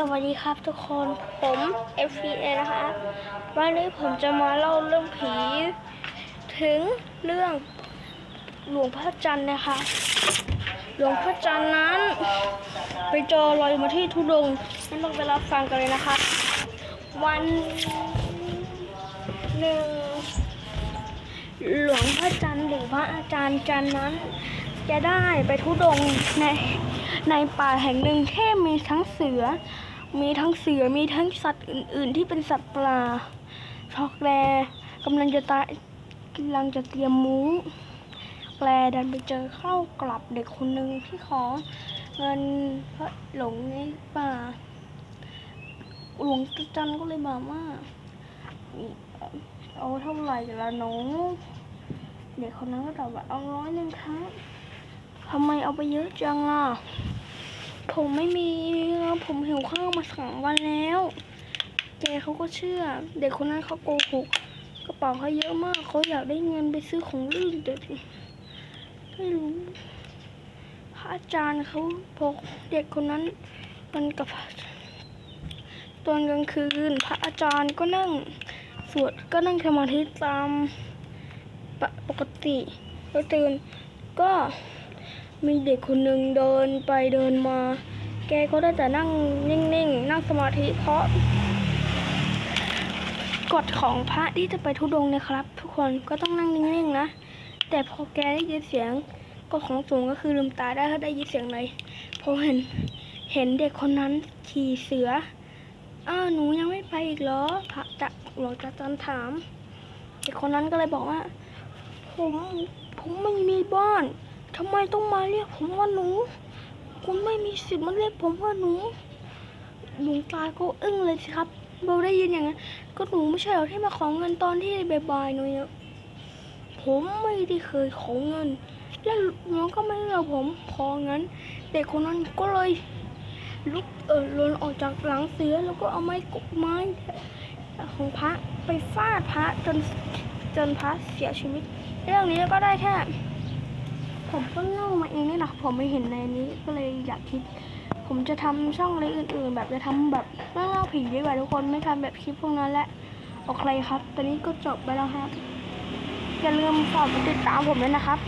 สวัสดีครับทุกคนผม FPA นะคะวันนี้ผมจะมาเล่าเรื่องผี ถึงเรื่องหลวงพ่อจันทร์นะคะ หลวงพ่อจันทร์นั้น ไปเจอลอยมาที่ทุดงค์งั้นเราไปรับฟังกันเลยนะคะ วันหนึ่งหลวงพ่อจันทร์หรือพระอาจารย์จันนั้น จะได้ไปทุดงใน ในป่าแห่งหนึ่งที่มีทั้งเสือ มีทั้งเสือ มีทั้งสัตว์อื่น ๆ ที่เป็นสัตว์ปลาช็อกแรกำลังจะตายกำลังจะเตรียมมุ้งแปลดันไปเจอเข้ากลับเด็กคนหนึ่งที่ขอเงินเพระหลงในป่า หลวงจันทร์ก็เลยบอกว่าเอาเท่าไหร่ละหนูเด็กคนนั้นก็ตอบว่าเอาร้อยหนึ่งครับทำไมเอาไปเยอะจังอะ ผมไม่มีผมหิวข้าวมาสองวันแล้วแกเขาก็เชื่อ เด็กคนนั้นเขาโกหกกระเป๋าเขาเยอะมากเขาอยากได้เงินไปซื้อของลื่นแต่ไม่รู้พระอาจารย์เขาบอกเด็กคนนั้นมันกับตอนกลางคืน พระอาจารย์ก็นั่งสวดก็นั่งสมาธิตามปปกติแล้วตื่นก็ มีเด็กคนหนึ่งเดินไปเดินมา แกก็ได้แต่นั่งนิ่งๆนั่งสมาธิเพราะกฎของพระที่จะไปทุดงนะครับ ทุกคนก็ต้องนั่งนิ่งๆนะ แต่พอแกได้ยินเสียงกฎของสูงก็คือลืมตาได้ถ้าได้ยินเสียงอะไรพอเห็นเห็นเด็กคนนั้นขี่เสืออ้าวหนูยังไม่ไปอีกเหรอพระจะหลวงตาจันถาม เด็กคนนั้นก็เลยบอกว่า ผมผมไม่มีบ้าน ทำไมต้องมาเรียกผมว่าหนู คุณไม่มีสิทธิ์มาเรียกผมว่าหนูหลวงตาก็อึ้งเลยสิครับเราได้ยินอย่างนั้น ก็หนูไม่ใช่เหรอที่มาขอเงินตอนที่บายๆหนูเนี่ยผมไม่ได้เคยขอเงิน และน้องก็ไม่เลือกผมขอเงินเด็กคนนั้นก็เลยลุกเออลนออกจากหลังเสือแล้วก็เอาไม้กบไม้ของพระไปฟาดพระจนจนพระเสียชีวิต เรื่องนี้ก็ได้แค่ ผมก็เล่ามาเองนี่แหละผมไม่เห็นในนี้ก็เลยอยากคิด ผมจะทำช่องอะไรอื่น ๆ แบบจะทำแบบเล่าผีดีกว่าทุกคนไม่ทำแบบคลิปพวกนั้นและโอเคครับ ตอนนี้ก็จบไปแล้วครับอย่าลืมฝากติดตามผมด้วยนะครับ